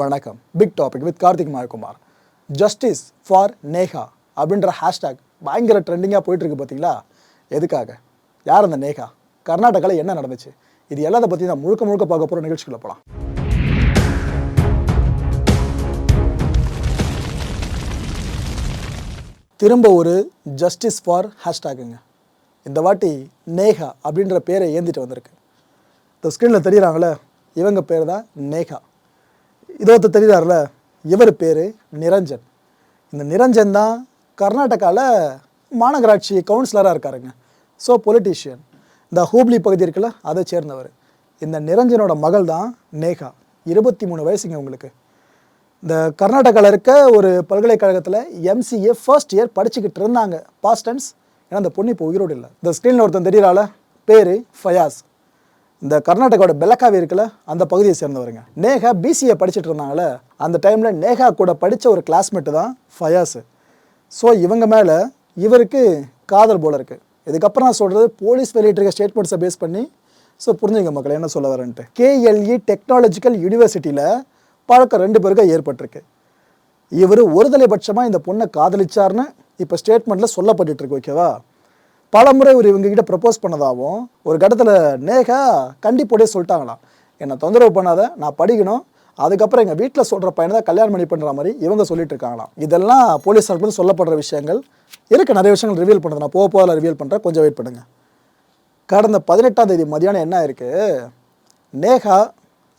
வணக்கம். Big topic with Karthik Mayakumar. Justice for Neha அப்படின்ற hashtag பயங்கர ட்ரெண்டிங்காக போயிட்டுருக்கு பார்த்தீங்களா எதுக்காக? யார் அந்த நேஹா கர்நாடகாவில் என்ன நடந்துச்சு? இது எல்லாத்தை பற்றி நான் முழுக்க முழுக்க பார்க்க போகிற நிகழ்ச்சிக்குள்ள போகலாம் திரும்ப ஒரு ஜஸ்டிஸ் ஃபார் ஹேஷ்டேக்குங்க இந்த வாட்டி நேஹா அப்படின்ற பேரை ஏந்திட்டு வந்திருக்கு. இந்த ஸ்க்ரீனில் தெரியுறாங்களே இவங்க பேர் தான் நேஹா இதோத்த தெரியுதார்ல? இவர் பேர் நிரஞ்சன். இந்த நிரஞ்சன் தான் கர்நாடகாவில் மாநகராட்சி கவுன்சிலராக இருக்காருங்க. ஸோ பொலிட்டீஷியன் இந்த ஹூப்ளி பகுதி இருக்குல்ல அதை சேர்ந்தவர். இந்த நிரஞ்சனோட மகள் தான் நேகா. இருபத்தி மூணு வயசுங்க உங்களுக்கு. இந்த கர்நாடகாவில் இருக்க ஒரு பல்கலைக்கழகத்தில் எம்சிஏ ஃபர்ஸ்ட் இயர் படிச்சுக்கிட்டு இருந்தாங்க. பாஸ்டன்ஸ் ஏன்னா அந்த பொண்ணு இப்போ உயிரோடு இல்லை. இந்த ஸ்க்ரீனில் ஒருத்தன் தெரியறால? பேர் ஃபயாஸ் இந்த கர்நாடகாவோட பெலக்காவி இருக்குல்ல அந்த பகுதியை சேர்ந்தவருங்க. நேகா பிசிஏ படிச்சுட்டு இருந்தாங்களே அந்த டைமில் நேகா கூட படித்த ஒரு கிளாஸ்மேட்டு தான் ஃபயாஸு. ஸோ இவங்க மேலே இவருக்கு காதல் போல இருக்குது இதுக்கப்புறம் நான் சொல்கிறது போலீஸ் வெளியிட்டிருக்க ஸ்டேட்மெண்ட்ஸை பேஸ் பண்ணி ஸோ புரிஞ்சுங்க மக்கள் என்ன சொல்ல வரேன்ட்டு. கேஎல்இ டெக்னாலஜிக்கல் யூனிவர்சிட்டியில் பழக்கம் ரெண்டு பேருக்கும் ஏற்பட்டிருக்கு. இவர் ஒருதலைபட்சமாக இந்த பொண்ணை காதலிச்சார்னு இப்போ ஸ்டேட்மெண்ட்டில் சொல்லப்பட்டுருக்கு ஓகேவா பலமுறை ஒரு இவங்ககிட்ட ப்ரப்போஸ் பண்ணதாகவும் ஒரு கட்டத்தில் நேகா கண்டிப்போடே சொல்லிட்டாங்களாம். என்னை தொந்தரவு பண்ணாத நான் படிக்கணும். அதுக்கப்புறம் எங்கள் வீட்டில் சொல்கிற பையனை தான் கல்யாணம் பண்ணி பண்ணுற மாதிரி இவங்க சொல்லிட்டு இருக்காங்களாம். இதெல்லாம் போலீஸ் தரப்புலேருந்து சொல்லப்படுற விஷயங்கள். இருக்கு நிறைய விஷயங்கள் ரிவீல் பண்ணுறது நான் போக போக ரிவீல் பண்ணுறேன் கொஞ்சம் வெயிட் பண்ணுங்கள் கடந்த பதினெட்டாம் தேதி மதியானம் என்ன ஆயிருக்கு? நேஹா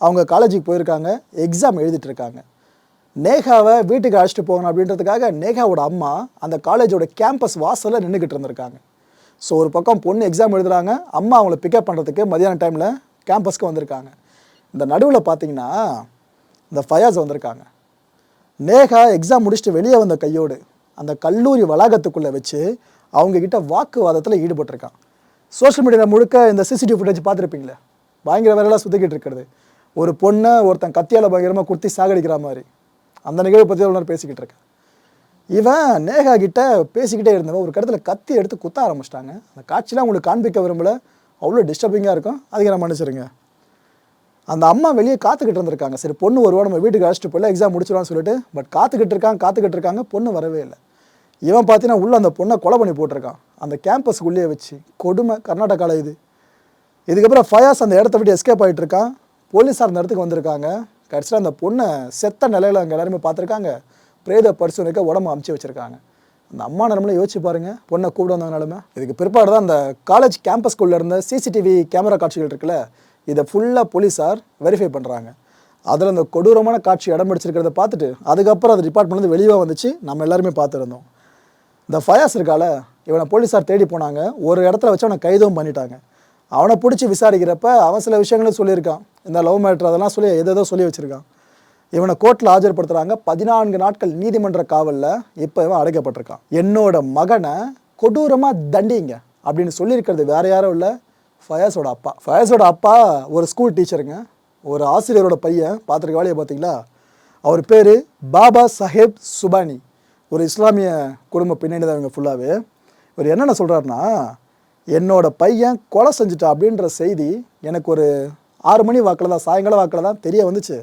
அவங்க காலேஜுக்கு போயிருக்காங்க. எக்ஸாம் எழுதிட்டு இருக்காங்க. நேகாவை வீட்டுக்கு அழைச்சிட்டு போகணும் அப்படின்றதுக்காக நேகாவோட அம்மா அந்த காலேஜோட கேம்பஸ் வாசலில் நின்றுக்கிட்டு இருந்திருக்காங்க. ஸோ ஒரு பக்கம் பொண்ணு எக்ஸாம் எழுதுறாங்க அம்மா அவங்கள பிக்கப் பண்ணுறதுக்கு மதியான டைமில் கேம்பஸ்க்கு வந்திருக்காங்க. இந்த நடுவில் பார்த்தீங்கன்னா இந்த ஃபயாஸ் வந்திருக்காங்க. நேகா எக்ஸாம் முடிச்சுட்டு வெளியே வந்த கையோடு அந்த கல்லூரி வளாகத்துக்குள்ளே வச்சு அவங்கக்கிட்ட வாக்குவாதத்தில் ஈடுபட்டிருக்கான். சோஷியல் மீடியாவில் முழுக்க இந்த சிசிடிவி ஃபுட்டேஜ் பார்த்துருப்பீங்களே? பயங்கர வேலையெல்லாம் சுற்றிக்கிட்டு இருக்கிறது. ஒரு பொண்ணை ஒருத்தன் கத்தியால் பயங்கரமாக குத்தி சாகடிக்கிற மாதிரி. அந்த நிகழ்வு பற்றி ஒன்று பேசிக்கிட்டு இருக்கேன். இவன் நேகா கிட்ட பேசிக்கிட்டே இருந்தவன் ஒரு கடத்தில் கத்தி எடுத்து குத்த ஆரம்பிச்சிட்டாங்க. அந்த காட்சிலாம் உங்களுக்கு காண்பிக்க விரும்பல. அவ்வளோ டிஸ்டர்பிங்காக இருக்கும். அதுக்கு நான் மன்னிச்சிருங்க. அந்த அம்மா வெளியே காத்துக்கிட்டு இருந்திருக்காங்க. சரி பொண்ணு வருவா நம்ம வீட்டுக்கு அழைச்சிட்டு போயில எக்ஸாம் முடிச்சிடுவான்னு சொல்லிட்டு. பட் காத்துக்கிட்டு இருக்காங்க காத்துக்கிட்டு இருக்காங்க பொண்ணு வரவே இல்லை. இவன் பார்த்தீங்கன்னா உள்ளே அந்த பொண்ணை கொலை பண்ணி போட்டிருக்கான். அந்த கேம்பஸ்க்குள்ளேயே வச்சு. கொடுமை கர்நாடகாவில் இது. இதுக்கப்புறம் ஃபயாஸ் அந்த இடத்த விட்டு எஸ்கேப் ஆகிட்டு இருக்கான். போலீஸார் அந்த இடத்துக்கு வந்திருக்காங்க. கடைசியில் அந்த பொண்ணை செத்த நிலையில் அங்கே எல்லாருமே பார்த்துருக்காங்க பிரேத பரிசோதனைக்கு உடம்பு அமுச்சு வச்சுருக்காங்க. அந்த அம்மா நிலமையில யோசிச்சு பாருங்கள் பொண்ணை கூப்பிட வந்த நிலமை. இதுக்கு பிற்பாடு தான் அந்த காலேஜ் கேம்பஸ்குள்ளே இருந்த சிசிடிவி கேமரா காட்சிகள் இருக்குல்ல இதை ஃபுல்லாக போலீஸார் வெரிஃபை பண்ணுறாங்க அதில் அந்த கொடூரமான காட்சி இடம் பிடிச்சிருக்கிறத பார்த்துட்டு அதுக்கப்புறம் அது டிபார்ட்மெண்ட் வெளியே வந்துச்சு நம்ம எல்லாருமே பார்த்துருந்தோம். இந்த ஃபயாஸ் இருக்கால இவனை போலீஸார் தேடி போனாங்க ஒரு இடத்துல வச்சு அவனை கைதும் பண்ணிட்டாங்க. அவனை பிடிச்சி விசாரிக்கிறப்ப அவன் சில விஷயங்களும் சொல்லியிருக்கான். இந்த லவ் மேட்ரு அதெல்லாம் சொல்லி எதோ சொல்லி வச்சுருக்கான். இவனை கோர்ட்டில் ஆஜர்படுத்துகிறாங்க பதினான்கு நாட்கள் நீதிமன்ற காவலில் இப்போ இவன் அடைக்கப்பட்டிருக்கான். என்னோட மகனை கொடூரமாக தண்டிங்க அப்படின்னு சொல்லியிருக்கிறது வேற யாரும் இல்லை. ஃபயாஸோட அப்பா. ஃபயாஸோட அப்பா ஒரு ஸ்கூல் டீச்சருங்க ஒரு ஆசிரியரோட பையன். பார்த்துருக்க வேலையை பார்த்தீங்களா? அவர் பேர் பாபா சஹேப் சுபானி. ஒரு இஸ்லாமிய குடும்ப பின்னணி தான் இவங்க ஃபுல்லாகவே இவர் என்னென்ன சொல்கிறாருன்னா என்னோட பையன் கொலை செஞ்சுட்டா அப்படின்ற செய்தி எனக்கு ஒரு ஆறு மணி வாக்கில் தான் சாயங்கால வாக்கில் தான் தெரிய வந்துச்சு.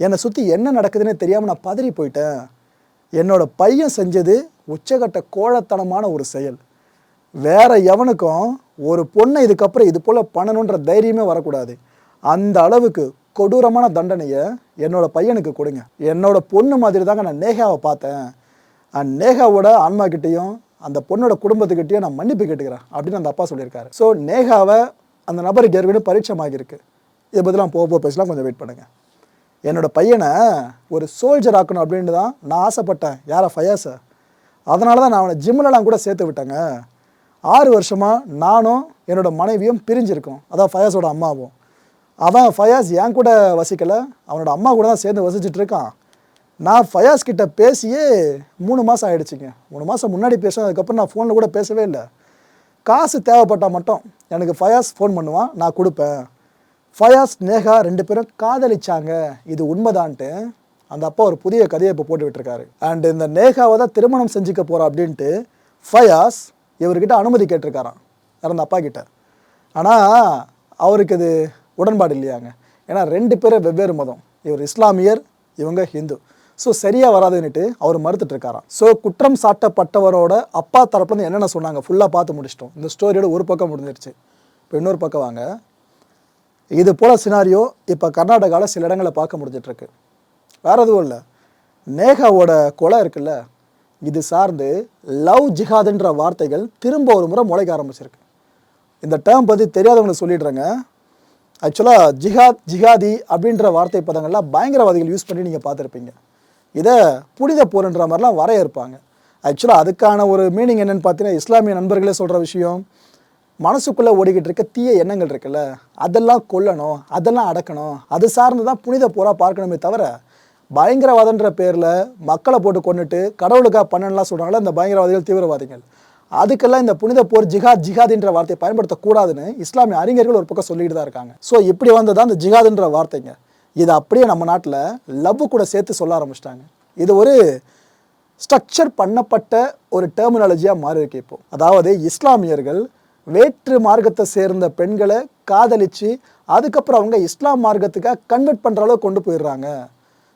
என்னை சுற்றி என்ன நடக்குதுன்னே தெரியாமல் நான் பதறி போயிட்டேன். என்னோடய பையன் செஞ்சது உச்சகட்ட கோழத்தனமான ஒரு செயல். வேற எவனுக்கும் ஒரு பொண்ணை இதுக்கப்புறம் இது போல் பண்ணணுன்ற தைரியமே வரக்கூடாது. அந்த அளவுக்கு கொடூரமான தண்டனையை என்னோட பையனுக்கு கொடுங்க. என்னோட பொண்ணு மாதிரி தாங்க நான் நேகாவை பார்த்தேன். அண்ட் நேகாவோட ஆன்மாக்கிட்டேயும் அந்த பொண்ணோட குடும்பத்துக்கிட்டேயும் நான் மன்னிப்பு கேட்டுக்கிறேன் அப்படின்னு அந்த அப்பா சொல்லியிருக்காரு. ஸோ நேகாவை அந்த நபருக்கு ஏற்கனவே பரீட்சமாகியிருக்கு இதை பற்றிலாம் போக போக பேசலாம். கொஞ்சம் வெயிட் பண்ணுங்கள் என்னோட பையனை ஒரு சோல்ஜர் ஆக்கணும் அப்படின்ட்டு தான் நான் ஆசைப்பட்டேன். யாரை ஃபயாஸை அதனால தான் நான் அவனை ஜிம்லலாம் கூட சேர்த்து விட்டேங்க. ஆறு வருஷமாக நானும் என்னோட மனைவியும் பிரிஞ்சிருக்கோம். அதான் ஃபயாஸோட அம்மாவும். அவன் ஃபயாஸ் என் கூட வசிக்கலை. அவனோட அம்மா கூட தான் சேர்ந்து வசிச்சிட்ருக்கான் நான் ஃபயாஸ் கிட்ட பேசியே மூணு மாதம் ஆயிடுச்சுங்க. மூணு மாதம் முன்னாடி பேசுவேன் அதுக்கப்புறம் நான் ஃபோனில் கூட பேசவே இல்லை. காசு தேவைப்பட்டால் மட்டும் எனக்கு ஃபயாஸ் ஃபோன் பண்ணுவான் நான் கொடுப்பேன். ஃபயாஸ் நேகா ரெண்டு பேரும் காதலிச்சாங்க. இது உண்மைதான்ட்டு. அந்த அப்பா ஒரு புதிய கதையை இப்போ போட்டு விட்டுருக்காரு. அண்ட் இந்த நேகாவை தான் திருமணம் செஞ்சுக்க போகிறா அப்படின்ட்டு ஃபயாஸ் இவர்கிட்ட அனுமதி கேட்டிருக்காராம். இறந்த அப்பா கிட்ட. ஆனால் அவருக்கு இது உடன்பாடு இல்லையாங்க. ஏன்னா ரெண்டு பேரும் வெவ்வேறு மதம். இவர் இஸ்லாமியர் இவங்க ஹிந்து. ஸோ சரியாக வராதுன்னுட்டு அவர் மறுத்துட்டு இருக்காராம் ஸோ குற்றம் சாட்டப்பட்டவரோட அப்பா தரப்புலேருந்து என்னென்ன சொன்னாங்க? ஃபுல்லாக பார்த்து முடிச்சிட்டோம். இந்த ஸ்டோரியோட ஒரு பக்கம் முடிஞ்சிருச்சு. இப்போ இன்னொரு பக்கம் வாங்க. இது போல் சினாரியோ இப்போ கர்நாடகாவில் சில இடங்களில் பார்க்க முடிஞ்சிட்ருக்கு வேற எதுவும் இல்லை. நேகாவோட கொலை இருக்குல்ல இது சார்ந்து லவ் ஜிஹாதுன்ற வார்த்தைகள் திரும்ப ஒரு முறை முளைக்க ஆரம்பிச்சிருக்கு. இந்த டேர்ம் பற்றி தெரியாதவங்களை சொல்லிடுறேங்க. ஆக்சுவலாக ஜிஹாத் ஜிஹாதி அப்படின்ற வார்த்தை பதங்கள்லாம் பயங்கரவாதிகள் யூஸ் பண்ணி நீங்கள் பார்த்துருப்பீங்க. இதை புனித போர்ன்ற மாதிரிலாம் வரையறுப்பாங்க. ஆக்சுவலாக அதுக்கான ஒரு மீனிங் என்னென்னு பார்த்தீங்கன்னா இஸ்லாமிய நண்பர்களே சொல்கிற விஷயம் மனசுக்குள்ளே ஓடிக்கிட்டு இருக்க தீய எண்ணங்கள் இருக்குல்ல அதெல்லாம் கொல்லணும் அதெல்லாம் அடக்கணும் அது சார்ந்து தான் புனித போராக பார்க்கணுமே தவிர பயங்கரவாதன்ற பேரில் மக்களை போட்டு கொண்டுட்டு கடவுளுக்காக பண்ணலாம் சொல்கிறாங்களே இந்த பயங்கரவாதிகள் தீவிரவாதிகள். அதுக்கெல்லாம் இந்த புனித போர் ஜிஹாத் ஜிஹாத்ன்ற வார்த்தையை பயன்படுத்தக்கூடாதுன்னு இஸ்லாமிய அறிஞர்கள் ஒரு பக்கம் சொல்லிட்டு தான் இருக்காங்க. ஸோ இப்படி வந்ததான் இந்த ஜிஹாதுன்ற வார்த்தைங்க. இது அப்படியே நம்ம நாட்டில் லவ் கூட சேர்த்து சொல்ல ஆரம்பிச்சிட்டாங்க. இது ஒரு ஸ்ட்ரக்சர் பண்ணப்பட்ட ஒரு டெர்மினாலஜியாக மாறி இருக்கு இப்போது அதாவது இஸ்லாமியர்கள் வேற்று மார்க்கத்தை சேர்ந்த பெண்களை காதலித்து அதுக்கப்புறம் அவங்க இஸ்லாம் மார்க்கத்துக்காக கன்வெர்ட் பண்ணுற அளவுக்கு கொண்டு போயிடுறாங்க.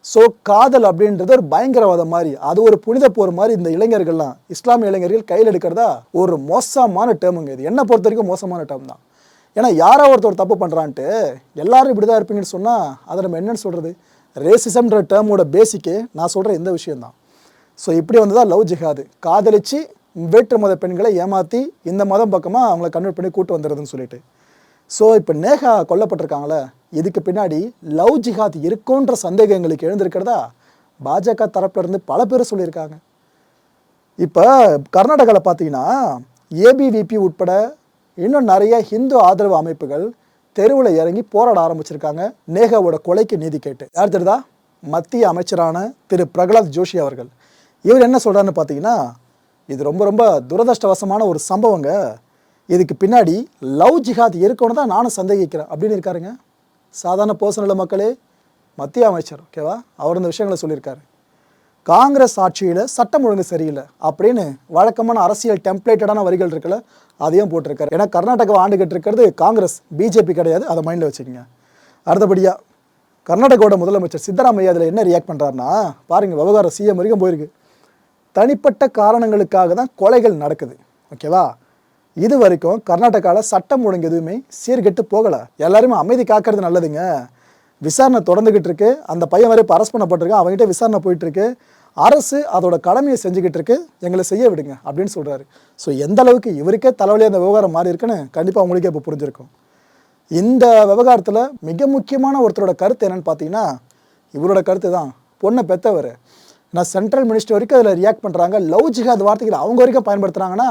ஸோ காதல் அப்படின்றது ஒரு பயங்கரவாதம் மாதிரி அது ஒரு புனித போர் மாதிரி இந்த இளைஞர்கள்லாம் இஸ்லாமிய இளைஞர்கள் கையில் எடுக்கிறதா ஒரு மோசமான டேர்முங்க இது. என்ன பொறுத்த வரைக்கும் மோசமான டேர்ம் தான். ஏன்னா யாரோ ஒருத்தர் தப்பு பண்ணுறான்ட்டு எல்லாரும் இப்படி தான் இருப்பீங்கன்னு சொன்னால் அதை நம்ம என்னன்னு சொல்கிறது ரேசிசம்ன்ற டேர்மோட பேசிக்கே நான் சொல்கிற இந்த விஷயம்தான். ஸோ இப்படி வந்ததா லவ் ஜிஹாது. காதலிச்சு வேற்று மத பெண்களை ஏமாற்றி இந்த மதம் பக்கமாக அவங்கள கன்வெர்ட் பண்ணி கூட்டு வந்துடுதுன்னு சொல்லிட்டு. ஸோ இப்போ நேகா கொல்லப்பட்டிருக்காங்களே இதுக்கு பின்னாடி லவ் ஜிஹாத் இருக்குன்ற சந்தேகங்களுக்கு எழுந்திருக்கிறதா? பாஜக தரப்புல இருந்து பல பேர் சொல்லியிருக்காங்க. இப்போ கர்நாடகாவில் பார்த்தீங்கன்னா ஏபிவிபி உட்பட இன்னும் நிறைய ஹிந்து ஆதரவு அமைப்புகள் தெருவில் இறங்கி போராட ஆரம்பிச்சிருக்காங்க. நேகாவோட கொலைக்கு நீதி கேட்டு. யார் தெரியுதா? மத்திய அமைச்சரான திரு பிரகலாத் ஜோஷி அவர்கள். இவர் என்ன சொல்கிறாருன்னு பார்த்தீங்கன்னா இது ரொம்ப ரொம்ப துரதிருஷ்டவசமான ஒரு சம்பவங்க. இதுக்கு பின்னாடி லவ் ஜிஹாத் இருக்கணும் தான் நானும் சந்தேகிக்கிறேன். அப்படின்னு இருக்காருங்க. சாதாரண பர்சனல் மக்களே மத்திய அமைச்சர் ஓகேவா அவர் இந்த விஷயங்களை சொல்லியிருக்காரு. காங்கிரஸ் ஆட்சியில் சட்டம் ஒழுங்கு சரியில்லை அப்படின்னு வழக்கமான அரசியல் டெம்ப்ளேட்டடான வரிகள் இருக்குல்ல அதையும் போட்டிருக்காரு. ஏன்னா கர்நாடகாவை ஆண்டுகிட்டு இருக்கிறது காங்கிரஸ் பிஜேபி கிடையாது. அதை மைண்டில் வச்சுக்கோங்க. அடுத்தபடியாக கர்நாடகாவோட முதலமைச்சர் சித்தராமையா அதில் என்ன ரியாக்ட் பண்ணுறாருன்னா பாருங்கள் விவகாரம் சிஎம் வரைக்கும் போயிருக்கு. தனிப்பட்ட காரணங்களுக்காக தான் கொலைகள் நடக்குது. ஓகேவா? இது வரைக்கும் கர்நாடகாவில் சட்டம் ஒழுங்கு எதுவுமே சீர்கெட்டு போகலை. எல்லாருமே அமைதி காக்கிறது நல்லதுங்க. விசாரணை தொடர்ந்துக்கிட்டு இருக்கு. அந்த பையன் வரை இப்போ அரெஸ்ட் பண்ணப்பட்டிருக்கு அவங்ககிட்ட விசாரணை போயிட்டுருக்கு அரசு அதோட கடமையை செஞ்சுக்கிட்டு இருக்கு. எங்களை செய்ய விடுங்க அப்படின்னு சொல்கிறாரு ஸோ எந்த அளவுக்கு இவருக்கே தலைவலி அந்த விவகாரம் மாறி இருக்குன்னு கண்டிப்பாக உங்களுக்கே இப்போ புரிஞ்சிருக்கும். இந்த விவகாரத்தில் மிக முக்கியமான ஒருத்தரோட கருத்து என்னன்னு பார்த்தீங்கன்னா இவரோட கருத்து தான் பொண்ணை பெற்றவர் நான் சென்ட்ரல் மினிஸ்டர் வரைக்கும் அதில் ரியாக்ட் பண்ணுறாங்க லவ் ஜிஹாத் வார்த்தைகள் அவங்க வரைக்கும் பயன்படுத்துகிறாங்கன்னா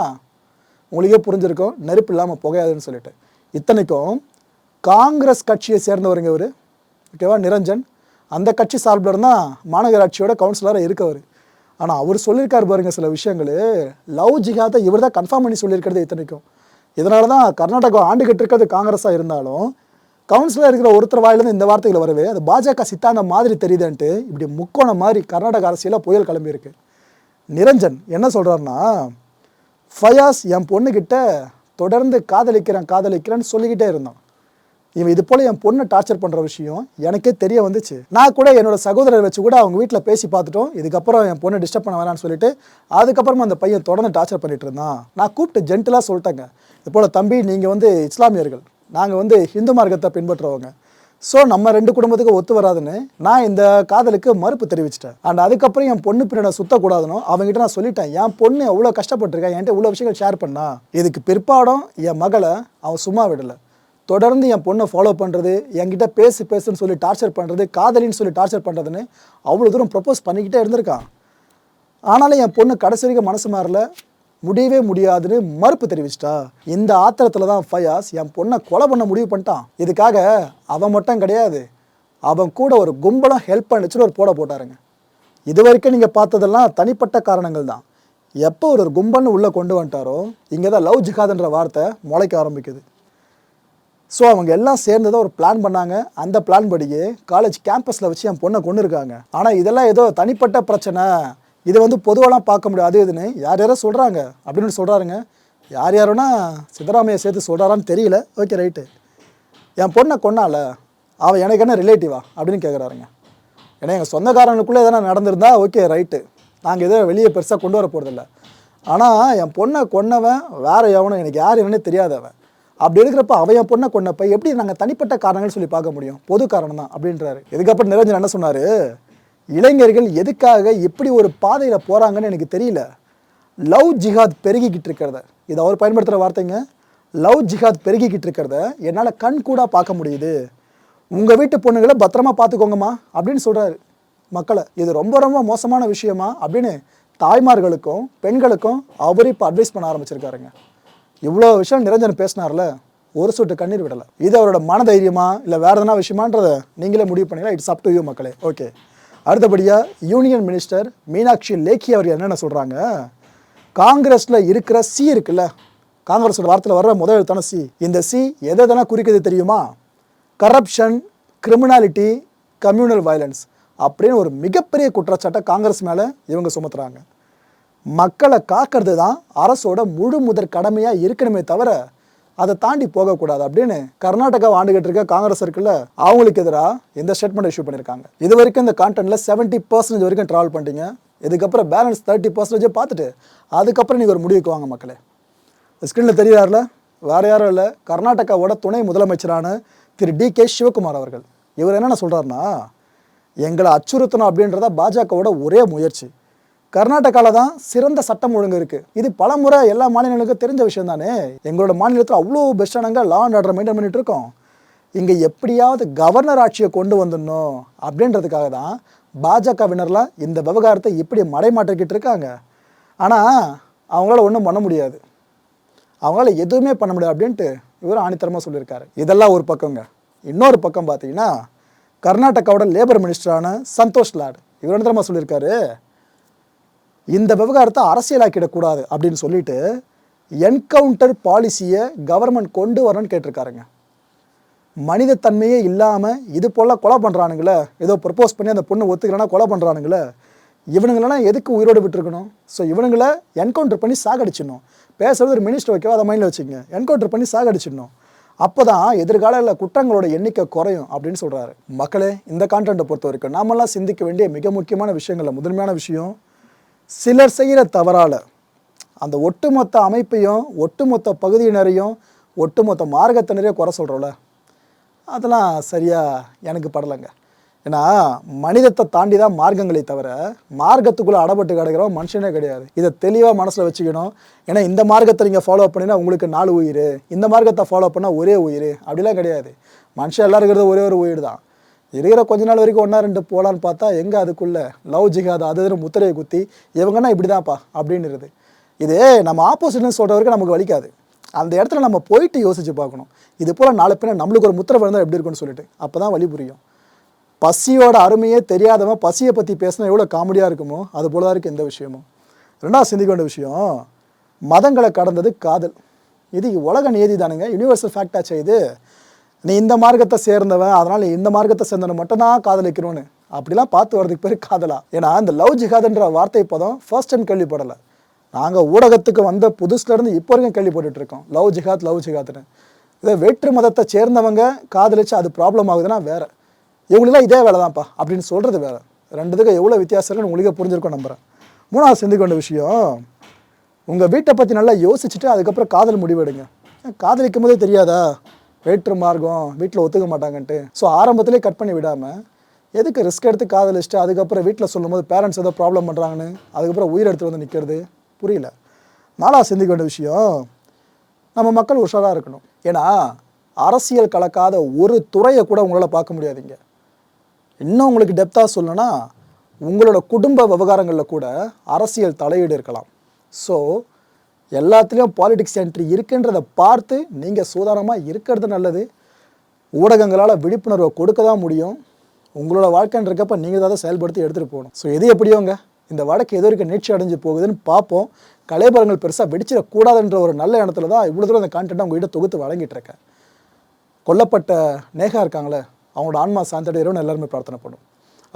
உங்களுக்கே புரிஞ்சிருக்கும். நெருப்பு இல்லாமல் புகையாதுன்னு சொல்லிட்டு. இத்தனைக்கும் காங்கிரஸ் கட்சியை சேர்ந்தவருங்க இவர். ஓகேவா? நிரஞ்சன். அந்த கட்சி சார்பில் இருந்தால் மாநகராட்சியோட கவுன்சிலராக இருக்கவர். ஆனால் அவர் சொல்லியிருக்காரு பாருங்க சில விஷயங்கள். லவ் ஜிஹாத்தை இவர் தான் கன்ஃபார்ம் பண்ணி சொல்லியிருக்கிறது இத்தனைக்கும். இதனால தான் கர்நாடகா ஆண்டுகிட்டு இருக்கிறது காங்கிரஸாக இருந்தாலும் கவுன்சிலர் இருக்கிற ஒருத்தர் வாயிலிருந்து இந்த வார்த்தைகள் வரவே அது பாஜக சித்தாந்தம் மாதிரி தெரியுதுன்ட்டு இப்படி முக்கோணம் மாதிரி கர்நாடக அரசியலில் புயல் கிளம்பியிருக்கு. நிரஞ்சன் என்ன சொல்கிறாருன்னா ஃபயாஸ் என் பொண்ணுக்கிட்ட தொடர்ந்து காதலிக்கிறேன் காதலிக்கிறேன்னு சொல்லிக்கிட்டே இருந்தான். இவன் இது போல் என் பொண்ணை டார்ச்சர் பண்ணுற விஷயம் எனக்கே தெரிய வந்துச்சு. நான் கூட என்னோட சகோதரர் வச்சு கூட அவங்க வீட்டில் பேசி பார்த்துட்டோம். இதுக்கப்புறம் என் பொண்ணை டிஸ்டர்ப் பண்ண வேணாம்னு சொல்லிட்டு அதுக்கப்புறமா அந்த பையன் தொடர்ந்து டார்ச்சர் பண்ணிட்டு இருந்தான். நான் கூப்பிட்டு ஜென்டலாக சொல்லிட்டேங்க. இது போல் தம்பி நீங்கள் வந்து இஸ்லாமியர்கள். நாங்கள் வந்து ஹிந்து மார்க்கத்தை பின்பற்றுறவங்க. ஸோ நம்ம ரெண்டு குடும்பத்துக்கு ஒத்து வராதுன்னு நான் இந்த காதலுக்கு மறுப்பு தெரிவிச்சிட்டேன். அண்ட் அதுக்கப்புறம் என் பொண்ணு பின்னாடி சுத்தக்கூடாதுன்னு அவங்ககிட்ட நான் சொல்லிட்டேன். என் பொண்ணு எவ்வளோ கஷ்டப்பட்டிருக்கா? என்கிட்ட இவ்வளோ விஷயங்கள் ஷேர் பண்ணா? இதுக்கு பிற்பாடம் என் மகளை அவன் சும்மா விடலை. தொடர்ந்து என் பொண்ணை ஃபாலோ பண்ணுறது என்கிட்ட பேசு பேசுன்னு சொல்லி டார்ச்சர் பண்ணுறது காதலின்னு சொல்லி டார்ச்சர் பண்ணுறதுன்னு அவ்வளோ தூரம் ப்ரப்போஸ் பண்ணிக்கிட்டே இருந்திருக்கான். ஆனாலும் என் பொண்ணு கடைசி வரைக்கும் மனசு மாறல. முடியவே முடியாதுன்னு மறுப்பு தெரிவிச்சிட்டா. இந்த ஆத்திரத்தில் தான் ஃபயாஸ் என் பொண்ணை கொலை பண்ண முடிவு பண்ணிட்டான். இதுக்காக அவன் மட்டும் கிடையாது. அவன் கூட ஒரு கும்பலம் ஹெல்ப் பண்ணிச்சுன்னு ஒரு போட போட்டாருங்க. இது வரைக்கும் நீங்கள் பார்த்ததெல்லாம் தனிப்பட்ட காரணங்கள் தான். எப்போ ஒரு கும்பல்னு உள்ளே கொண்டு வந்துட்டாரோ இங்கே தான் லவ் ஜிகாதுன்ற வார்த்தை முளைக்க ஆரம்பிக்குது. ஸோ அவங்க எல்லாம் சேர்ந்து தான் ஒரு பிளான் பண்ணாங்க. அந்த பிளான் படியே காலேஜ் கேம்பஸில் வச்சு என் பொண்ணை கொண்டு இருக்காங்க ஆனால் இதெல்லாம் ஏதோ தனிப்பட்ட பிரச்சனை. இதை வந்து பொதுவெல்லாம் பார்க்க முடியாது. அது இதுன்னு யார் யாரோ சொல்கிறாங்க அப்படின்னு சொல்கிறாருங்க யார் யாரோனா சித்தராமையை சேர்த்து சொல்கிறாரான்னு தெரியல. Okay right. என் பொண்ணை கொண்டால அவள் எனக்கு என்ன ரிலேட்டிவா அப்படின்னு கேட்குறாருங்க ஏன்னா எங்கள் சொந்தக்காரங்களுக்குள்ளே எதனா நடந்திருந்தா ஓகே ரைட்டு. நாங்கள் எதோ வெளியே பெருசாக கொண்டு வர போகிறதில்ல ஆனால் என் பொண்ணை கொன்னவன் வேற எவனும் எனக்கு யார் என்னன்னே தெரியாதவன் அப்படி இருக்கிறப்ப அவன் என் பொண்ணை கொன்னப்ப எப்படி நாங்கள் தனிப்பட்ட காரணங்கள் சொல்லி பார்க்க முடியும்? பொது காரணம் தான் அப்படின்றாரு. இதுக்கப்புறம் நிரஞ்சன் என்ன சொன்னார்? இளைஞர்கள் எதுக்காக எப்படி ஒரு பாதையில் போகிறாங்கன்னு எனக்கு தெரியல. லவ் ஜிஹாத் பெருகிக்கிட்டு இருக்கிறத. இது அவர் பயன்படுத்துகிற வார்த்தைங்க. லவ் ஜிஹாத் பெருகிக்கிட்டு இருக்கிறத என்னால் கண் கூட பார்க்க முடியுது. உங்கள் வீட்டு பொண்ணுங்களை பத்திரமா பார்த்துக்கோங்கம்மா அப்படின்னு சொல்கிறாரு மக்களை. இது ரொம்ப ரொம்ப மோசமான விஷயமா அப்படின்னு தாய்மார்களுக்கும் பெண்களுக்கும் அவர் இப்போ அட்வைஸ் பண்ண ஆரம்பிச்சிருக்காருங்க. இவ்வளோ விஷயம் நிரஞ்சன் பேசினார்ல ஒரு சொட்டு கண்ணீர் விடலை. இது அவரோட மனதைரியமா இல்லை வேறு எதனா விஷயமான்றதை நீங்களே முடிவு பண்ணிக்கலாம். இட்ஸ் அப் டு யூ மக்களே. ஓகே அடுத்தபடியாக யூனியன் மினிஸ்டர் மீனாட்சி லேக்கி அவர் என்னென்ன சொல்கிறாங்க காங்கிரஸில் இருக்கிற சி இருக்குல்ல காங்கிரஸோட வார்த்தையில் வர்ற முதல் எழுத்தான சி இந்த சி எதை தானே குறிக்கிறது தெரியுமா? கரப்ஷன் கிரிமினாலிட்டி கம்யூனல் வயலன்ஸ் அப்படின்னு ஒரு மிகப்பெரிய குற்றச்சாட்டை காங்கிரஸ் மேலே இவங்க சுமத்துறாங்க. மக்களை காக்கிறது தான் அரசோட முழு முதற் கடமையாக இருக்கணுமே தவிர அதை தாண்டி போகக்கூடாது அப்படின்னு கர்நாடகா ஆண்டுகிட்டு இருக்க காங்கிரஸ் இருக்குல்ல அவங்களுக்கு எதிராக இந்த ஸ்டேட்மெண்ட் இஷ்யூ பண்ணியிருக்காங்க. இது வரைக்கும் இந்த கான்டென்ட்ல செவன்ட்டி பர்சன்டேஜ் வரைக்கும் ட்ராவல் பண்ணிட்டீங்க. இதுக்கப்புறம் பேலன்ஸ் தேர்ட்டி பர்சன்டேஜ் பார்த்துட்டு அதுக்கப்புறம் நீங்கள் ஒரு முடிவுக்கு வாங்க மக்களே. ஸ்க்ரீனில் தெரியாருல வேற யாரும் இல்லை. கர்நாடகாவோட துணை முதலமைச்சரான திரு டி கே சிவகுமார் அவர்கள். இவர் என்னென்ன சொல்கிறாருன்னா எங்களை அச்சுறுத்தணும் அப்படின்றத பாஜகவோட ஒரே முயற்சி. கர்நாடகாவில் தான் சிறந்த சட்டம் ஒழுங்கு இருக்குது இது பல முறை எல்லா மாநிலங்களுக்கும் தெரிஞ்ச விஷயம் தானே? எங்களோட மாநிலத்தில் அவ்வளோ பெஸ்டானங்க லா அண்ட் ஆர்டர் மெயின்டைன் பண்ணிகிட்டு இருக்கோம். இங்கே எப்படியாவது கவர்னர் ஆட்சியை கொண்டு வந்துடணும் அப்படின்றதுக்காக தான் பாஜகவினர்லாம் இந்த விவகாரத்தை இப்படி மடைமாற்றிக்கிட்டு இருக்காங்க. ஆனால் அவங்களால ஒன்றும் பண்ண முடியாது. அவங்களால எதுவுமே பண்ண முடியாது அப்படின்ட்டு இவர் ஆணித்தரமாக சொல்லியிருக்காரு. இதெல்லாம் ஒரு பக்கங்க. இன்னொரு பக்கம் பார்த்தீங்கன்னா கர்நாடகாவோட லேபர் மினிஸ்டரான சந்தோஷ் லாட். இவர் என்ன தெரியுமா சொல்லியிருக்காரு இந்த விவகாரத்தை அரசியலாக்கிடக்கூடாது அப்படின்னு சொல்லிட்டு என்கவுண்டர் பாலிசியை கவர்மெண்ட் கொண்டு வரணும்னு கேட்டிருக்காருங்க. மனிதத்தன்மையே இல்லாமல் இது போல் கொலை பண்ணுறானுங்களே ஏதோ ப்ரப்போஸ் பண்ணி அந்த பொண்ணு ஒத்துக்கலைன்னா கொலை பண்ணுறானுங்களே இவனுங்களெல்லாம் எதுக்கு உயிரோடு விட்டுருக்கணும்? ஸோ இவனுங்களை என்கவுண்டர் பண்ணி சாகடிச்சிடணும். பேசுறது ஒரு மினிஸ்டர் வைக்கவோ? அதை மைண்டில் வச்சுங்க என்கவுண்டர் பண்ணி சாகடிச்சிடணும். அப்போ தான் எதிர்கால குற்றங்களோட எண்ணிக்கை குறையும் அப்படின்னு சொல்கிறாரு மக்களே இந்த கான்டென்ட்டை பொறுத்த வரைக்கும் நாமெல்லாம் சிந்திக்க வேண்டிய மிக முக்கியமான விஷயங்களில் முதன்மையான விஷயம் சிலர் செய்கிற தவறால். அந்த ஒட்டுமொத்த அமைப்பையும் ஒட்டுமொத்த பகுதியினரையும் ஒட்டுமொத்த மார்க்கத்தினரையும் குறை சொல்கிறோம்ல அதெல்லாம் சரியாக எனக்கு படலைங்க. ஏன்னா மனிதத்தை தாண்டி தான் மார்க்கங்களை தவிர மார்க்கத்துக்குள்ளே அடப்பட்டு கிடக்கிறவன் மனுஷனே கிடையாது. இதை தெளிவாக மனசில் வச்சுக்கணும். ஏன்னா இந்த மார்க்கத்தை நீங்கள் ஃபாலோ பண்ணினா உங்களுக்கு நாலு உயிர். இந்த மார்க்கத்தை ஃபாலோ பண்ணால் ஒரே உயிர். அப்படிலாம் கிடையாது. மனுஷன் எல்லாம் இருக்கிறது ஒரே ஒரு உயிர் தான் இருக்கிற கொஞ்ச நாள் வரைக்கும் ஒன்றா ரெண்டு போகலான்னு பார்த்தா எங்கே அதுக்குள்ளே? லவ் ஜிகாது அது இதுன்னு முத்திரையை குத்தி இவங்கன்னா இப்படி தான்ப்பா அப்படின்னுருது. இது நம்ம ஆப்போசிட்னு சொல்கிற வரைக்கும் நமக்கு வலிக்காது. அந்த இடத்துல நம்ம போயிட்டு யோசிச்சு பார்க்கணும். இது போல் நாலு பேர் நம்மளுக்கு ஒரு முத்திரை விழுந்தா எப்படி இருக்கும்னு சொல்லிட்டு. அப்போ தான் வழி புரியும். பசியோட அருமையே தெரியாதவன் பசியை பற்றி பேசினா எவ்வளோ காமெடியாக இருக்குமோ அது போல தான் இருக்குது எந்த விஷயமும். ரெண்டாவது சிந்திக்க வேண்டிய விஷயம் மதங்களை கடந்தது காதல். இது உலக நியதி தானுங்க. யூனிவர்சல் ஃபேக்டாச்சே இது. நீ இந்த மார்க்கத்தை சேர்ந்தவன் அதனால் நீ இந்த மார்க்கத்தை சேர்ந்தவன் மட்டும்தான் காதலிக்கணும்னு. அப்படிலாம் பார்த்து வர்றதுக்கு பேர் காதலா. ஏன்னா இந்த லவ் ஜிஹாதுன்ற வார்த்தை பதம் ஃபர்ஸ்ட் டைம் கேள்விப்படலை. நாங்கள் ஊடகத்துக்கு வந்த புதுசுலேருந்து இப்போ வரைக்கும் கேள்விப்பட்டுட்டு இருக்கோம். லவ் ஜிஹாத் லவ் ஜிஹாத்னு இதை வேற்று மதத்தை சேர்ந்தவங்க காதலிச்சு அது ப்ராப்ளம் ஆகுதுன்னா வேறு. இவங்களெல்லாம் இதே வேலை தான்ப்பா அப்படின்னு சொல்கிறது வேற. ரெண்டுத்துக்கும் எவ்வளோ வித்தியாசம் இருக்குன்னு உங்களுக்கு புரிஞ்சிருக்கும் நம்புறேன். மூணாவது சிந்திக்க வேண்டிய விஷயம் உங்கள் வீட்டை பற்றி நல்லா யோசிச்சுட்டு அதுக்கப்புறம் காதல் முடிவெடுங்க. காதலிக்கும் போதே தெரியாதா? வேற்று மார்க்கம் வீட்டில் ஒத்துக்க மாட்டாங்கன்ட்டு. ஸோ ஆரம்பத்திலே கட் பண்ணி விடாமல் எதுக்கு ரிஸ்க் எடுத்து காதலிச்சுட்டு அதுக்கப்புறம் வீட்டில் சொல்லும்போது பேரண்ட்ஸ் ஏதோ ப்ராப்ளம் பண்ணுறாங்கன்னு அதுக்கப்புறம் உயிர் எடுத்து வந்து நிற்கிறது புரியல. நாளாக சிந்திக்க வேண்டிய விஷயம் நம்ம மக்கள் உஷாராக இருக்கணும். ஏன்னா அரசியல் கலக்காத ஒரு துறையை கூட உங்களால் பார்க்க முடியாதுங்க. இன்னும் உங்களுக்கு டெப்த்தாக சொல்லணும்னா உங்களோட குடும்ப விவகாரங்களில் கூட அரசியல் தலையீடு இருக்கலாம். ஸோ எல்லாத்துலேயும் பாலிடிக்ஸ் என்ட்ரி இருக்குன்றதை பார்த்து நீங்கள் சூதானமாக இருக்கிறது நல்லது. ஊடகங்களால் விழிப்புணர்வை கொடுக்க தான் முடியும். உங்களோட வாழ்க்கைன்னு இருக்கப்ப நீங்கள் தான் அதை செயல்படுத்தி எடுத்துகிட்டு போகணும். ஸோ எது எப்படியோங்க? இந்த வழக்கு எது வரைக்கும் நீட்சி அடைஞ்சு போகுதுன்னு பார்ப்போம். கலைபரங்கள் பெருசாக வெடிச்சிடக்கூடாதுன்ற ஒரு நல்ல இடத்துல தான் இவ்வளோ தூரம் அந்த கான்டென்ட்டை உங்ககிட்ட தொகுத்து வழங்கிட்டு இருக்கேன். கொல்லப்பட்ட நேகா இருக்காங்களே அவங்களோட ஆன்மா சாந்தோட எல்லாருமே பிரார்த்தனை பண்ணும்